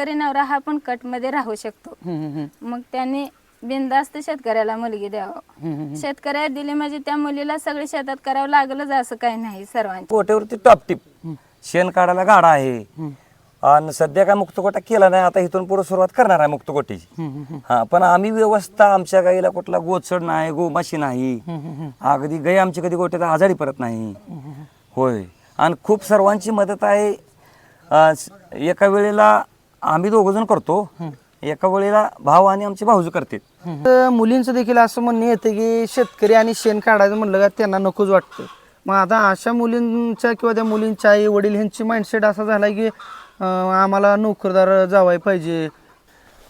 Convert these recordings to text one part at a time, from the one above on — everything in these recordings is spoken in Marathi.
शेतकरी नवरा हा पण कटमध्ये राहू शकतो. मग त्यांनी बिनधास्त शेतकऱ्याला मुलगी द्यावं. शेतकऱ्याला दिली म्हणजे त्या मुलीला सगळे शेतात करावं लागलंच असं काही नाही सर्वांच्या गोट्यावरती टॉपटीप शेण काढायला गाडा आहे. आणि सध्या काय मुक्तगोटा केला नाही आता इथून पुढे सुरुवात करणार आहे मुक्तगोटीची हा पण आम्ही व्यवस्था आमच्या गाईला कुठला गोचड नाही गोमाशी नाही. अगदी गाई आमची कधी गोट्यात आजारी पडत नाही. होय. आणि खूप सर्वांची मदत आहे. एका वेळेला आम्ही दोघ जण करतो. एका वेळेला भाऊ आणि आमचे भाऊज करतात. तर मुलींचं देखील असं म्हणणं येतं की शेतकरी आणि शेण काढायचं म्हणलं का त्यांना नकोच वाटतं. मग आता अशा मुलींच्या किंवा त्या मुलींच्या आई वडील ह्यांची माइंडसेट असा झाला की आम्हाला नोकरदार जावाय पाहिजे.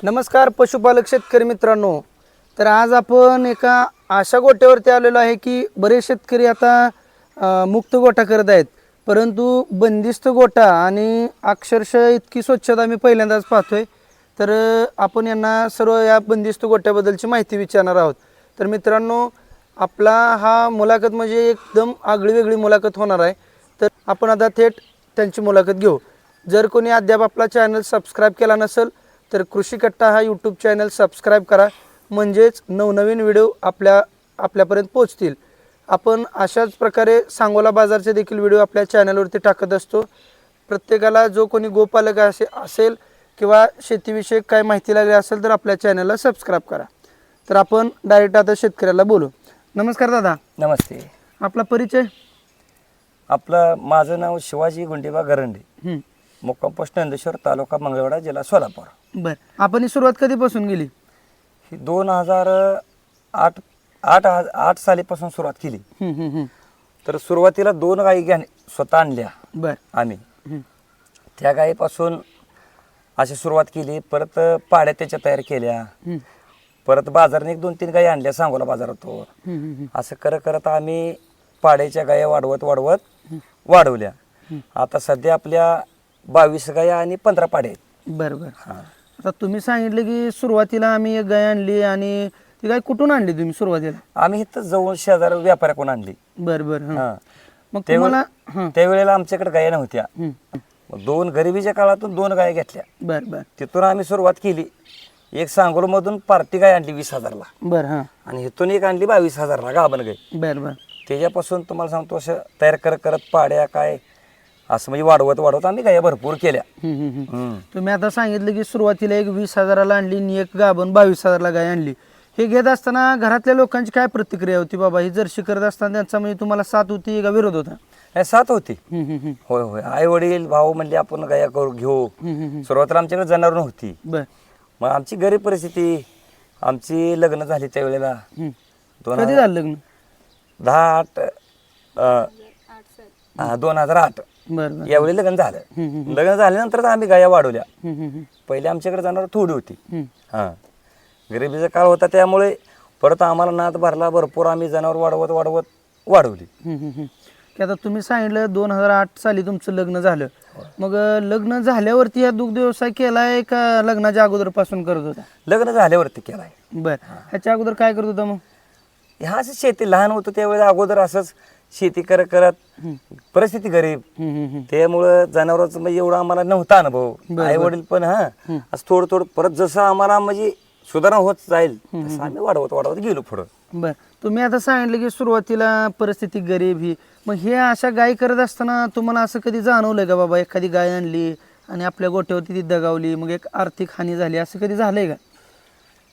नमस्कार पशुपालक शेतकरी मित्रांनो. तर आज आपण एका अशा गोट्यावरती आलेलो आहे की बरेच शेतकरी आता मुक्त गोठा करत आहेत. परंतु बंदिस्त गोठा आणि अक्षरशः इतकी स्वच्छता मी पहिल्यांदाच पाहतोय. तर आपण यांना सर्व या बंदिस्त गोट्याबद्दलची माहिती विचारणार आहोत. तर मित्रांनो आपला हा मुलाखत म्हणजे एकदम आगळी वेगळी मुलाखत होणार आहे. तर आपण आता थेट त्यांची मुलाखत घेऊ. जर कोणी अद्याप आपला चॅनल सबस्क्राईब केला नसेल तर कृषी कट्टा हा यूट्यूब चॅनल सबस्क्राईब करा. म्हणजेच नवनवीन व्हिडिओ आपल्या आपल्यापर्यंत पोहोचतील. आपण अशाच प्रकारे सांगोला बाजारचे देखील व्हिडिओ आपल्या चॅनलवरती टाकत असतो. प्रत्येकाला जो कोणी गोपालक असे असेल किंवा शेतीविषयक काय माहिती लागली असेल तर आपल्या चॅनलला सबस्क्राईब करा. तर आपण डायरेक्ट आता शेतकऱ्याला बोलू. नमस्कार दादा. नमस्ते. आपला परिचय? आपलं माझं नाव शिवाजी गुंडेबा गरंडे. मुक्काम पोस्ट नंदेश्वर तालुका मंगळवेढा जिल्हा सोलापूर. बर. आपण ही सुरुवात कधीपासून गेली ही दोन हजार आठ आठ आठ सालीपासून सुरुवात केली. तर सुरुवातीला दोन गायी घ्या स्वतः आणल्या. बर. आम्ही. त्या गायीपासून अशी सुरुवात केली. परत पाड्या त्याच्या तयार केल्या. परत बाजाराने एक दोन तीन गायी आणल्या सांगोला बाजारातून हं. असं करत करत आम्ही पाड्याच्या गाया वाढवत वाढवत वाढवल्या. आता सध्या आपल्या बावीस गाया आणि पंधरा पाड्या आहेत. बर बर. हा. आता तुम्ही सांगितलं की सुरुवातीला आम्ही एक गाय आणली आणि ती गाय कुठून आणली तुम्ही सुरुवातीला? आम्ही इथं जवळ शेजार व्यापाऱ्याकडून आणली. बर बर हं. हा. मग त्यावेळे- तुम्हाला हं, त्यावेळेला आमच्याकडे गाया नव्हत्या. हं. मग दोन गरिबीच्या काळातून दोन गाया घेतल्या. बर बर. तिथून आम्ही सुरुवात केली. एक सांगोलमधून पार्टी गाय आणली वीस हजारला. बर हां. आणि इथून एक आणली बावीस हजारला गाभण गाय. बर बर. त्याच्यापासून तुम्हाला सांगतो असं तयार करत करत पाड्या काय असं म्हणजे वाढवत वाढवत आम्ही गाया भरपूर केल्या. हं, हं, हं. तुम्ही आता सांगितलं की सुरुवातीला एक वीस हजाराला आणली आणि एक गाभण बावीस हजारला गाय आणली. हे घेत असताना घरातल्या लोकांची काय प्रतिक्रिया होती बाबा? ही जर्शी करत असताना त्यांचा म्हणजे तुम्हाला साथ होती का विरोध होता? नाही, सात होती. होय होय. आई वडील भाऊ म्हणले आपण गाया करू घेऊ. हं, हं, हं. सुरुवातीला आमच्याकडे जनावर नव्हती. बर. मग आमची गरीब परिस्थिती आमची लग्न झाली त्यावेळेला. दोन कधी हजार- झालं लग्न? दहा आठ अं, हा, दोन हजार आठ. बर बर. यावेळी लग्न झालं. लग्न झाल्यानंतर आम्ही गाया वाढवल्या. पहिले आमच्याकडे जनावर थोडी होती. हां. गरिबीचा काळ होता त्यामुळे परत आम्हाला नाद भरला भरपूर आम्ही जनावर वाढवत वाढवत वाढवली. की आता तुम्ही सांगितलं दोन हजार आठ साली तुमचं लग्न झालं. मग लग्न झाल्यावरती हा दुग्ध व्यवसाय केलाय का लग्नाच्या अगोदरपासून करत होता? लग्न झाल्यावरती केलाय. बर. ह्याच्या अगोदर काय करत होता मग? ह्या असं शेती लहान होतं त्यावेळेला अगोदर असंच शेती करत करत परिस्थिती गरीब. त्यामुळं जनावरांचं म्हणजे एवढा आम्हाला नव्हता अनुभव. आई वडील पण हा असं थोडं थोडं परत जसं आम्हाला म्हणजे सुधारणा होत जाईल तसं आम्ही वाढवत वाढवत गेलो पुढं. बर. तुम्ही आता सांगितलं की सुरुवातीला परिस्थिती गरीब ही. मग हे अशा गाय करत असताना तुम्हाला असं कधी जाणवलंय का बाबा एखादी गाय आणली आणि आपल्या गोठ्यावरती ती दगावली मग एक आर्थिक हानी झाली असं कधी झालंय का?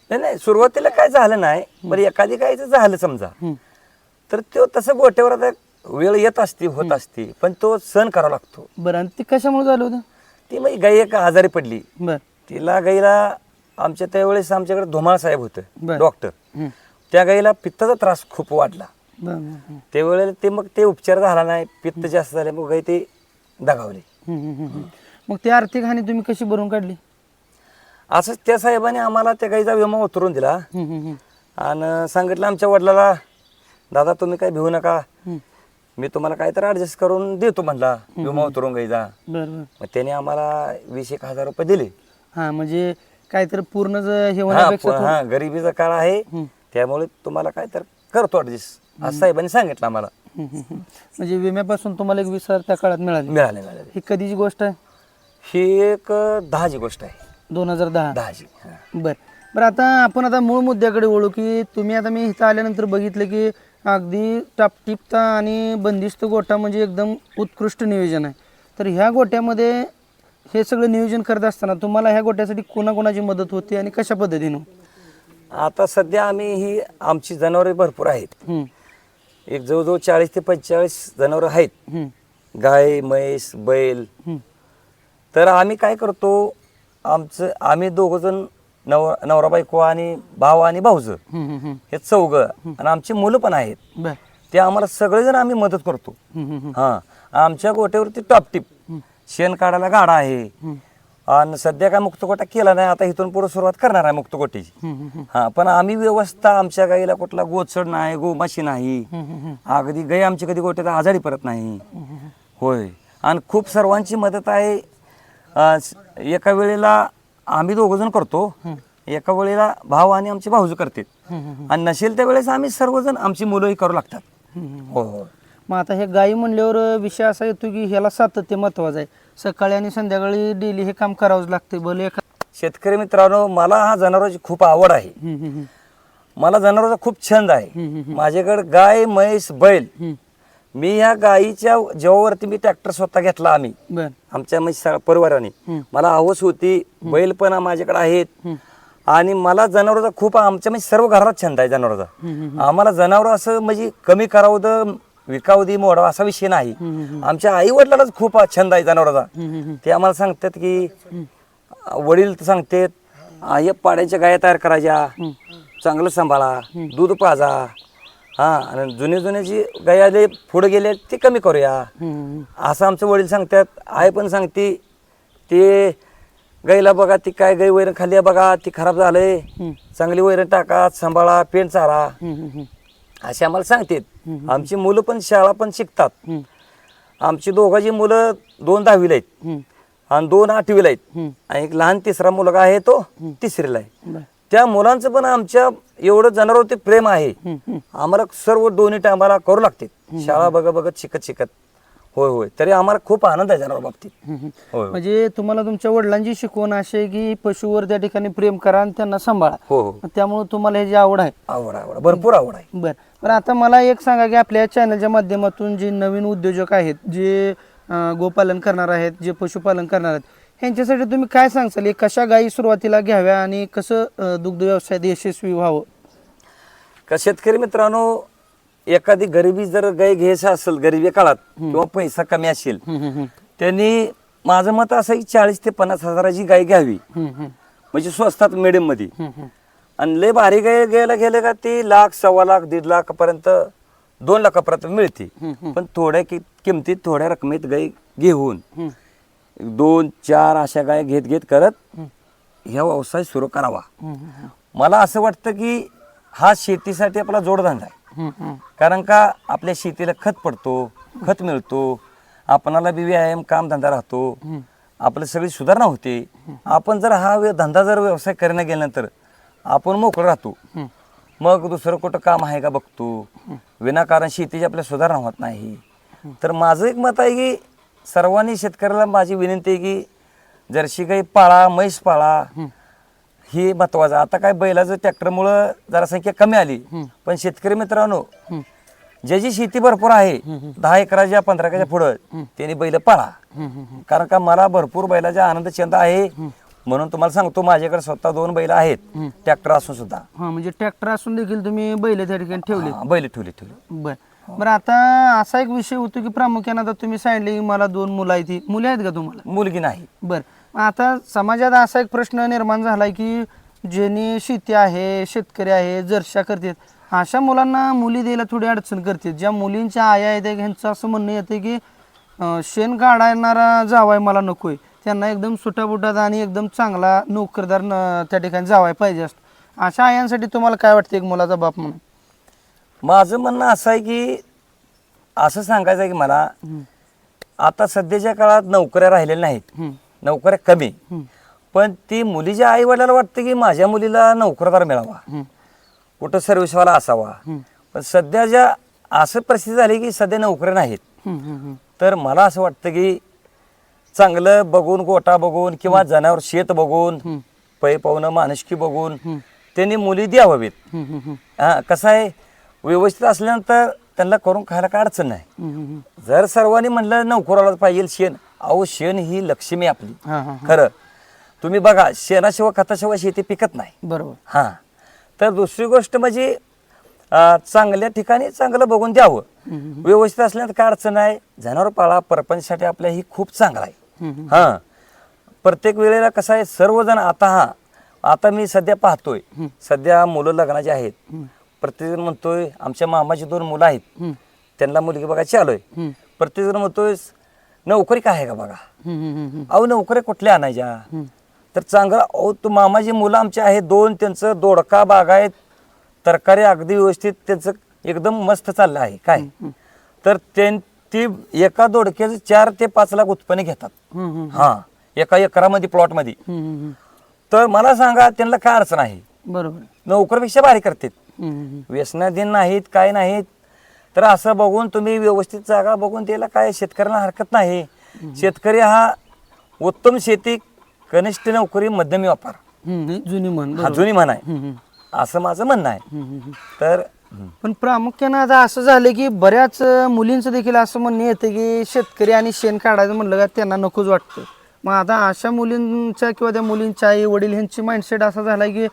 नाही नाही सुरुवातीला काय झालं नाही बरं एखादी काय झालं समजा. तर तो तसं गोट्यावर आता वेळ येत असते होत असते पण तो सण करावा लागतो. बरं आणि ते कशामुळे झालं होतं? ती म्हणजे गाई एक आजारी पडली. बर. तिला गाईला आमच्या त्यावेळेस आमच्याकडे धुमाळ साहेब होते. डॉक्टर. त्या गाईला पित्ताचा त्रास खूप वाढला. त्यावेळेला ते मग ते उपचार झाला नाही पित्त जास्त झाले मग गाई ते दगावली. मग ती आर्थिक हानी तुम्ही कशी भरून काढली असंच त्या साहेबांनी आम्हाला त्या गाईचा विमा उतरून दिला. आणि सांगितलं आमच्या वडिलाला दादा तुम्ही काय भिवू नका. मी तुम्हाला काहीतरी ऍडजस्ट करून देतो म्हणला विमा उतरून गाईचा मग त्याने आम्हाला वीस एक हजार रुपये दिले हा म्हणजे काहीतरी पूर्ण ज- हे हा होण्यापेक्षा प- हा गरिबीचा काळ आहे. त्यामुळे तुम्हाला काय तर करतो ऍडजस्ट असं साहेबांनी सांगितलं आम्हाला. म्हणजे विम्यापासून तुम्हाला एक वीस हजार त्या काळात मिळाले. मिळाले मिळाले. ही कधीची गोष्ट आहे? ही एक अं, दहाची गोष्ट आहे. दोन हजार दहा. दहाची हा. बर. बरं आता आपण आता मूळ मुद्द्याकडे वळू की तुम्ही आता मी इथं आल्यानंतर बघितलं की अगदी टापटिपता आणि बंदिस्त गोटा म्हणजे एकदम उत्कृष्ट नियोजन आहे. तर ह्या गोट्यामध्ये हे सगळं नियोजन करत असताना तुम्हाला ह्या गोट्यासाठी कोणाकोणाची मदत होते आणि कशा पद्धतीनं? आता सध्या आम्ही ही आमची जनावरे भरपूर आहेत. हम्म, एक जवळजवळ चाळीस ते पंचेचाळीस जनावरं आहेत. हम्म, गाय म्हैस बैल. हम्म, तर आम्ही काय करतो आमचं आम्ही दोघं जण नव नवरा बायको आणि भाव आणि भाऊज. हम्म, हम्म, हे चौघ आणि आमची मुलं पण आहेत. बर. ते आम्हाला सगळेजण आम्ही मदत करतो. हम्म, हम्म, हा. आमच्या गोट्यावरती टॉपटिप शेण काढायला गाडा आहे. आणि सध्या काय मुक्तगोटा केला नाही आता इथून पुढे सुरुवात करणार आहे मुक्तगोटीची. हा पण आम्ही व्यवस्था आमच्या गाईला कुठला गोचड नाही गोमाशी नाही. अगदी गाई आमची कधी गोट्यात आजारी परत नाही. होय. आणि खूप सर्वांची मदत आहे. एका वेळेला आम्ही दोघं जण करतो. एका वेळेला भाऊ आणि आमचे भाऊज करतात. आणि नसेल त्या वेळेस आम्ही सर्वजण आमची मुलंही करू लागतात. हो हो मग आता हे गाई म्हणल्यावर विषय असा येतो की ह्याला सातत्य महत्वाचं आहे. सकाळी आणि संध्याकाळी डेली हे काम करावंच लागते भले एका शेतकरी मित्रांनो मला हा जनावरांची खूप आवड आहे. हम्म, हम्म, हम्म. मला जनावरांचा खूप छंद आहे. माझ्याकडे गाय म्हैस बैल. हम्म. मी ह्या गायीच्या जेव्हावरती मी ट्रॅक्टर स्वतः घेतला आम्ही. बर. आमच्या म्हणजे सगळ्या परिवाराने. मला हवस होती. बैल पण माझ्याकडे आहेत. आणि मला जनावरांचा खूप आमच्या म्हणजे सर्व घरात छंद आहे जनावरांचा. आम्हाला जनावर असं म्हणजे कमी करावं तर विकावं दे मोडावं असा विषय नाही. आमच्या आई वडिलांनाच खूप छंद आहे जनावरांचा. ते आम्हाला सांगतात की वडील सांगतात आई पाड्याच्या गाया तयार करायच्या चांगलं सांभाळा दूध पाजा. हा आणि जुने जुने जी गाय आले पुढे गेले ते कमी करूया. असं आमचे वडील सांगतात. आई पण सांगते ते गाईला बघा ती काय गाई वैरण आहे बघा ती खराब झालंय. चांगली वैरण टाका सांभाळा पेंट चारा. असे आम्हाला सांगतात. आमची मुलं पण शाळा पण शिकतात. आमची दोघांची मुलं दोन दहावीला आहेत. आणि दोन आठवीला आहेत. आणि एक लहान तिसरा मुलगा आहे तो तिसरीला आहे. त्या मुलांचं पण आमच्या एवढं जनावरती प्रेम आहे. आम्हाला सर्व दोन्ही टायमाला करू लागते. शाळा बघत बघत शिकत शिकत. होय होय. तरी आम्हाला खूप आनंद आहे जनावर बाबतीत. होय होय. म्हणजे तुम्हाला तुमच्या वडिलांची शिकवण अशी आहे की पशुवर त्या ठिकाणी प्रेम करा आणि त्यांना सांभाळा. हो हो. त्यामुळे तुम्हाला ह्याची आवड आहे. आवड आवड. भरपूर आवड आहे. बर. पण आता मला एक सांगा की आपल्या चॅनलच्या माध्यमातून जे नवीन उद्योजक आहेत जे अं, गोपालन करणार आहेत जे पशुपालन करणार आहेत ह्यांच्यासाठी तुम्ही काय सांगसाल? हे कशा गायी सुरुवातीला घ्याव्या आणि कसं अं, दुग्ध व्यवसायात यशस्वी व्हावं? का शेतकरी मित्रांनो एखादी गरिबी जर गाय घ्यायचं असेल गरिबी काळात किंवा पैसा कमी असेल त्यांनी माझं मत असं की चाळीस ते पन्नास हजाराची गाय घ्यावी. म्हणजे स्वस्तात मिडियममध्ये आणि लय भारी गाय घ्यायला गेले का ती लाख सव्वा लाख दीड लाखापर्यंत दोन लाखापर्यंत मिळते. पण थोड्या कि- किमतीत थोड्या रकमेत गाय घेऊन दोन चार अशा गाय घेत घेत करत ह्या व्यवसाय सुरू करावा. मला असं वाटतं की हा शेतीसाठी आपला जोडधंदा आहे. कारण का आपल्या शेतीला खत पडतो खत मिळतो आपणाला बी व्यायाम काम धंदा राहतो आपली सगळी सुधारणा होते. आपण जर हा धंदा जर व्यवसाय करण्या गेल्यानंतर आपण मोकळं राहतो. मग दुसरं कुठं काम आहे का बघतो. विनाकारण शेतीची आपल्या सुधारणा होत नाही. तर माझं एक मत आहे की सर्वांनी शेतकऱ्याला माझी विनंती आहे की जर्शी गाई पाळा म्हैस पाळा ही महत्वाचं आता काय बैलाचं ट्रॅक्टरमुळं जरा संख्या कमी आली. पण शेतकरी मित्रांनो ज्याची शेती भरपूर आहे दहा एकराच्या पंधरा एकराच्या पुढं त्यांनी बैल पाळा. कारण का मला भरपूर बैलाचा आनंद चंद आहे. म्हणून तुम्हाला सांगतो माझ्याकडे स्वतः दोन बैल आहेत. ट्रॅक्टर असून सुद्धा. हा म्हणजे ट्रॅक्टर असून देखील तुम्ही बैल त्या ठिकाणी ठेवले बैल ठेवले ठेवले बर. बरं आता असा एक विषय होतो की प्रामुख्याने आता तुम्ही सांगितले की मला दोन मुलं आहेत. मुली आहेत का तुम्हाला? मुलगी नाही. बर. आता समाजात असा एक प्रश्न निर्माण झालाय की ज्यांनी शेती आहे शेतकरी आहे जरशा करतात अशा मुलांना मुली द्यायला थोडी अडचण करते ज्या मुलींच्या आया आहेत ह्यांचं असं म्हणणं येतं की अं, शेण काढणारा जावाय मला नकोय. त्यांना एकदम सुटाबुटात आणि एकदम चांगला नोकरदार न- त्या ठिकाणी जावाय पाहिजे असतो. अशा आयांसाठी तुम्हाला काय वाटतं एक मुलाचा बाप म्हणून? माझं म्हणणं असं आहे की असं सांगायचं आहे की मला आता सध्याच्या काळात नोकऱ्या राहिलेल्या नाहीत. हम्म. नोकऱ्या कमी. पण ती मुलीच्या आई वडिलाला वाटतं की माझ्या मुलीला नोकरदार मिळावा. कुठं सर्व्हिसवाला असावा. पण सध्या ज्या असं परिस्थिती झाली की सध्या नोकऱ्या नाहीत. तर मला असं वाटतं की चांगलं बघून गोटा बघून किंवा जनावर शेत बघून पै पाहुणं माणुसकी बघून त्यांनी मुली द्यावावीत. हा कसं आहे? व्यवस्थित असल्यानंतर त्यांना करून खायला काय अडचण नाही. जर सर्वांनी म्हणलं नोकराला पाहिजे शेण. अहो शेण ही लक्ष्मी आपली. हा, हा, हा. खरं. तुम्ही बघा शेणाशिवाय खताशिवाय शेती पिकत नाही. बरोबर. हां. तर दुसरी गोष्ट म्हणजे अं, चांगल्या ठिकाणी चांगलं बघून द्यावं. व्यवस्थित असल्यानंतर काय अडचण आहे जनावर पाळा परपंचसाठी आपल्या ही खूप चांगला आहे. हम्म, हां. प्रत्येक वेळेला कसं आहे सर्वजण आता हा आता मी सध्या पाहतोय. सध्या मुलं लग्नाची आहेत प्रत्येकजण म्हणतोय आमच्या मामाची दोन मुलं आहेत. हम्म, त्यांना मुलगी बघायची आलोय. हम्म, प्रत्येकजण म्हणतोय नोकरी काय आहे का बघा? अहो नोकऱ्या कुठल्या आणायच्या? तर चांगलं अहो तू मामाची मुलं आमची आहेत दोन त्यांचं दोडका बाग आहेत तरकारी अगदी व्यवस्थित त्यांचं एकदम मस्त चाललं आहे. काय? तर त्यां ती एका दोडक्याचं चार ते पाच लाख उत्पन्न घेतात. हा एका एकरामध्ये प्लॉटमध्ये. तर मला सांगा त्यांना काय अडचण आहे? बरोबर. नोकरीपेक्षा भारी करतात. व्यसनाधीन नाहीत काय नाहीत तर असं बघून तुम्ही व्यवस्थित जागा बघून द्यायला काय शेतकऱ्यांना हरकत नाही. शेतकरी हा उत्तम शेती कनिष्ठ नोकरी मध्यमी व्यापार. जुनी म्हण हा. जुनी म्हण आहे. असं माझं म्हणणं आहे. तर पण प्रामुख्यानं आता असं झालं की बऱ्याच मुलींचं देखील असं म्हणणं येतं की शेतकरी आणि शेण काढायचं म्हणलं का त्यांना नकोच वाटतं. मग आता अशा मुलींच्या किंवा त्या मुलींच्या आई वडील ह्यांची माइंडसेट असा झाला की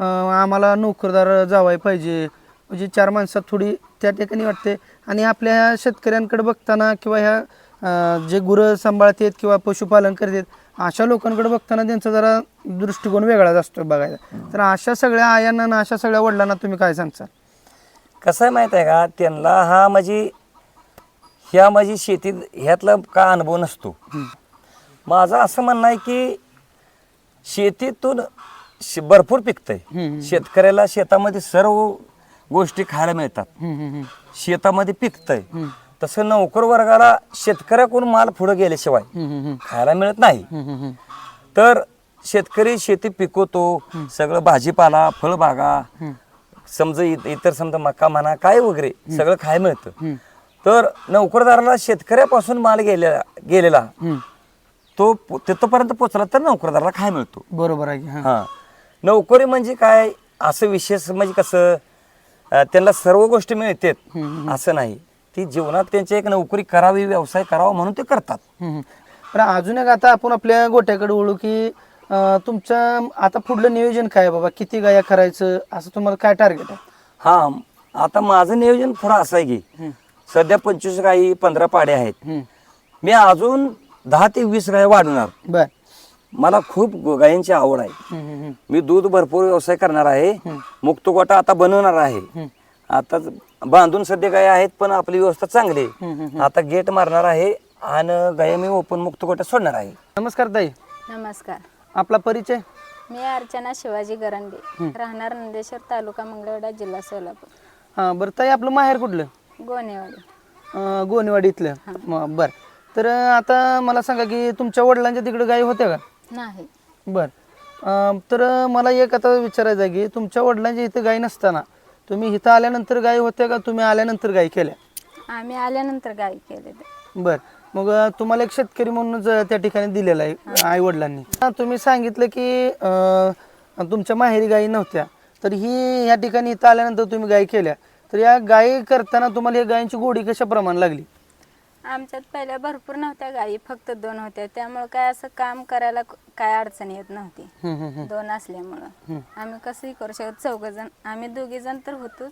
आम्हाला नोकरदार जावाय पाहिजे. म्हणजे चार माणसात थोडी त्या ठिकाणी वाटते. आणि आपल्या ह्या शेतकऱ्यांकडे बघताना किंवा ह्या जे गुरं सांभाळतात किंवा पशुपालन करतात अशा लोकांकडे बघताना त्यांचा जरा दृष्टिकोन वेगळाच असतो बघायला. तर अशा सगळ्या आयांना अशा सगळ्या वडिलांना तुम्ही काय सांगता कसं आहे माहीत आहे का? त्यांना हा म्हणजे ह्या माझी शेतीत ह्यातला का अनुभव नसतो. माझं असं म्हणणं आहे की शेतीतून भरपूर पिकतंय. शेतकऱ्याला शेतामध्ये सर्व गोष्टी खायला मिळतात. शेतामध्ये पिकतंय. तसं नोकर वर्गाला शेतकऱ्याकडून माल पुढे गेल्याशिवाय खायला मिळत नाही. तर शेतकरी शेती पिकवतो सगळं भाजीपाला फळबागा समजा इतर समजा मका म्हणा काय वगैरे सगळं खायला मिळतं. तर नोकरदाराला शेतकऱ्यापासून माल गेलेला गेलेला तो तिथपर्यंत पोचला तर नोकरदाराला खाय मिळतो. बरोबर आहे. हा. नोकरी म्हणजे काय? असं विशेष म्हणजे कसं? अं, त्यांना सर्व गोष्टी मिळतात असं नाही. ती जीवनात त्यांची एक नोकरी करावी व्यवसाय करावा म्हणून ते करतात. हम्म. पण अजून एक आता आपण आपल्या गोट्याकडे वळू की अं, तुमचं आता पुढलं नियोजन काय आहे बाबा? किती गाया करायचं? असं तुम्हाला काय टार्गेट आहे? हा आता माझं नियोजन थोडं असं आहे की सध्या पंचवीस गायी पंधरा पाड्या आहेत. मी अजून दहा ते वीस गाय वाढवणार. बर. मला खूप गायींची आवड आहे. मी दूध भरपूर व्यवसाय करणार आहे. मुक्त गोटा आता बनवणार आहे. आता बांधून सध्या गाय आहेत पण आपली व्यवस्था चांगली आहे. आता गेट मारणार आहे आणि गाय मी ओपन मुक्त गोटा सोडणार आहे. नमस्कार ताई. नमस्कार. आपला परिचय? मी अर्चना शिवाजी गरंडे. राहणार नंदेश्वर तालुका मंगळवेढा जिल्हा सोलापूर. हा बरं ताई आपलं माहेर कुठलं? गोनेवाडी. अं, गोनेवाडी इथलं बर. तर आता मला सांगा की तुमच्या वडिलांच्या तिकडे गायी होत्या का? नाही. बर. अं, तर मला एक आता विचारायचं आहे की तुमच्या वडिलांच्या इथं गाय नसताना तुम्ही इथं आल्यानंतर गाय होत्या का तुम्ही आल्यानंतर गाय केल्या? आम्ही आल्यानंतर गाई केले बर. मग अं, तुम्हाला एक शेतकरी म्हणूनच अं, त्या ठिकाणी दिलेला आहे आई वडिलांनी. तुम्ही सांगितलं की अं, तुमच्या माहेरी गायी नव्हत्या तर ही या ठिकाणी इथं आल्यानंतर तुम्ही गाय केल्या. तर या गायी करताना तुम्हाला या गायींची गोडी कशा प्रमाण लागली? आमच्यात पहिल्या भरपूर नव्हत्या गाई फक्त दोन होत्या. त्यामुळे काय असं काम करायला क- काय अडचण येत नव्हती. दोन असल्यामुळं. आम्ही कसंही करू शकत चौघ जण आम्ही दोघे जण तर होतो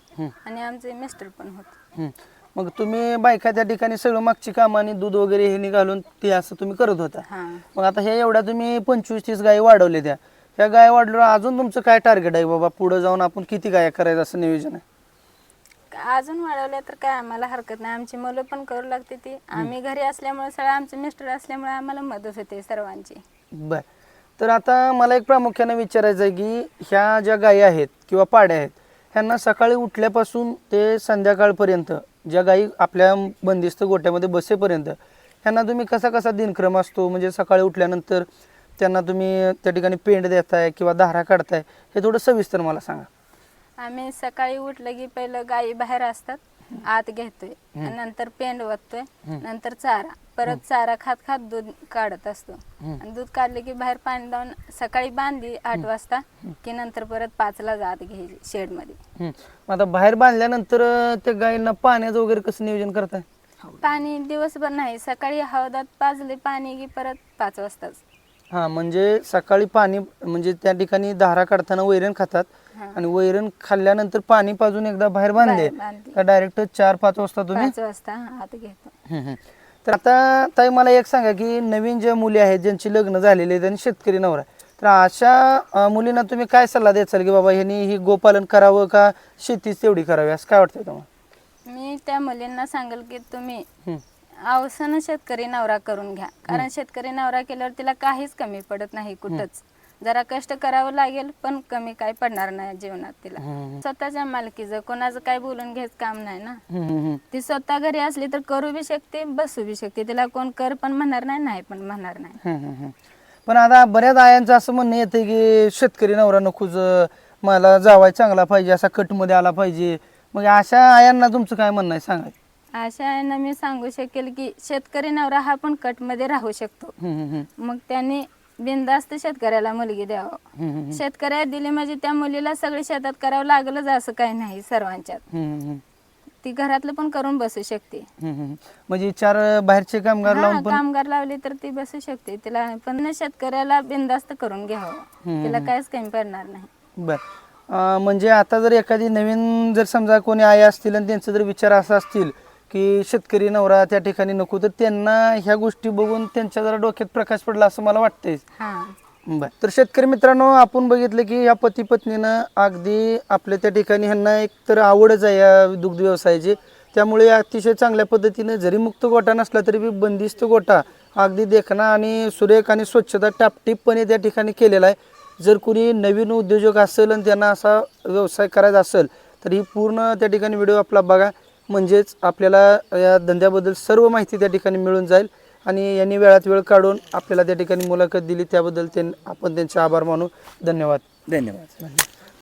आणि आमचे मिस्टर पण होते. मग तुम्ही बायका त्या ठिकाणी सगळं मागची कामं आणि दूध वगैरे हे निघालून ते असं तुम्ही करत होता. हा. मग आता हे एवढ्या तुम्ही पंचवीस तीस गायी वाढवल्या त्या. ह्या गाय वाढल्यावर अजून तुमचं काय टार्गेट आहे? बाबा पुढे जाऊन आपण किती गाया करायचं असं नियोजन आहे? अजून वाढवल्या तर काय आम्हाला हरकत नाही. आमची मुलं पण करू लागते ती. आम्ही घरी असल्यामुळे सगळं आमचे मिस्टर असल्यामुळे आम्हाला मदत होते सर्वांची. बर. तर आता मला एक प्रामुख्याने विचारायचं आहे की ह्या ज्या गायी आहेत किंवा पाड्या आहेत ह्यांना सकाळी उठल्यापासून ते संध्याकाळपर्यंत ज्या गायी आपल्या बंदिस्त गोट्यामध्ये बसेपर्यंत ह्यांना तुम्ही कसा कसा दिनक्रम असतो? म्हणजे सकाळी उठल्यानंतर त्यांना तुम्ही त्या ठिकाणी पेंड देताय किंवा धारा काढताय हे थोडं सविस्तर मला सांगा. आम्ही सकाळी उठलं की पहिलं गायी बाहेर असतात आत घेतोय. नंतर पेंड वततोय नंतर चारा. परत चारा खात खात दूध काढत असतो. आणि दूध काढले की बाहेर पाणी लावून सकाळी बांधली आठ वाजता की नंतर परत पाचला जात घ्यायची शेडमध्ये आता बाहेर बांधल्यानंतर त्या गायींना पाण्याचं वगैरे कसं नियोजन करताय? पाणी दिवसभर नाही सकाळी हवादात पाजले पाणी की परत पाच वाजताच. हा म्हणजे सकाळी पाणी म्हणजे त्या ठिकाणी धारा काढताना वैरण खातात. आणि वैरण खाल्ल्यानंतर पाणी पाजून एकदा बाहेर बांधले. का डायरेक्ट चार पाच वाजता तुम्ही? पाच वाजता आत घेतो. हम्म, हम्म. तर आता ताई मला एक सांगा की नवीन ज्या मुली आहेत ज्यांची लग्न झालेली आहेत आणि शेतकरी नवरा आहे, तर अशा अं, मुलींना तुम्ही काय सल्ला द्याल की बाबा ह्यांनी ही गोपालन करावं का शेतीच तेवढी करावी असं काय वाटतंय तुम्हाला? मी त्या मुलींना सांगेल की तुम्ही हम्म. अवसानं शेतकरी नवरा करून घ्या. कारण शेतकरी नवरा केल्यावर तिला काहीच कमी पडत नाही कुठंच. जरा कष्ट करावं लागेल पण कमी काय पडणार नाही जीवनात तिला हम्म. स्वतःच्या मालकीचं कोणाचं काय बोलून घ्यायचं काम नाही ना हम्म. ती स्वतः घरी असली तर करू बी शकते बसू बी शकते तिला कोण कर पण म्हणणार नाही नाही पण म्हणणार नाही हम्म. पण आता बऱ्याच आयांचं असं म्हणणं येतं की शेतकरी नवरा नकोच मला जावाय चांगला पाहिजे असा कटमध्ये आला पाहिजे मग अशा आयांना तुमचं काय म्हणणं आहे सांगा अशा आहे मी सांगू शकेल की शेतकरी नवरा हा पण कटमध्ये राहू शकतो हम्म, हम्म, हम्म. मग त्यांनी बिनधास्त शेतकऱ्याला मुलगी द्यावं. हम्म, हम्म, शेतकऱ्या दिली म्हणजे त्या मुलीला सगळे शेतात करावं लागलंच असं काही नाही सर्वांच्यात. हम्म, हम्म, ती घरातलं पण करून बसू शकते. हम्म, हम्म. म्हणजे चार बाहेरचे कामगार हा, लावून पण कामगार लावले तर ती बसू शकते. तिला पण शेतकऱ्याला बिनधास्त करून घ्यावं. तिला काहीच कमी पडणार नाही. बर. अं, म्हणजे आता जर एखादी नवीन जर समजा कोणी आई असतील आणि त्यांचे जर विचार असा असतील की शेतकरी नवरा त्या ठिकाणी नको तर त्यांना ह्या गोष्टी बघून त्यांच्या जरा डोक्यात प्रकाश पडला असं मला वाटतंय. बर. तर शेतकरी मित्रांनो आपण बघितलं की या पती पत्नीनं अगदी आपल्या त्या ठिकाणी ह्यांना एक तर आवडच आहे या दुग्ध व्यवसायाची. त्यामुळे अतिशय चांगल्या पद्धतीने जरी मुक्त गोटा नसला तरी बी बंदिस्त गोटा अगदी देखणा आणि सुरेख आणि स्वच्छता टापटीपपणे त्या ठिकाणी केलेला आहे. जर कुणी नवीन उद्योजक असेल आणि त्यांना असा व्यवसाय करायचा असेल तर ही पूर्ण त्या ठिकाणी व्हिडिओ आपला बघा. म्हणजेच आपल्याला या धंद्याबद्दल सर्व माहिती त्या ठिकाणी मिळून जाईल आणि यांनी वेळात वेळ काढून आपल्याला त्या ठिकाणी मुलाखत दिली त्याबद्दल ते आपण त्यांचे आभार मानू. धन्यवाद. धन्यवाद.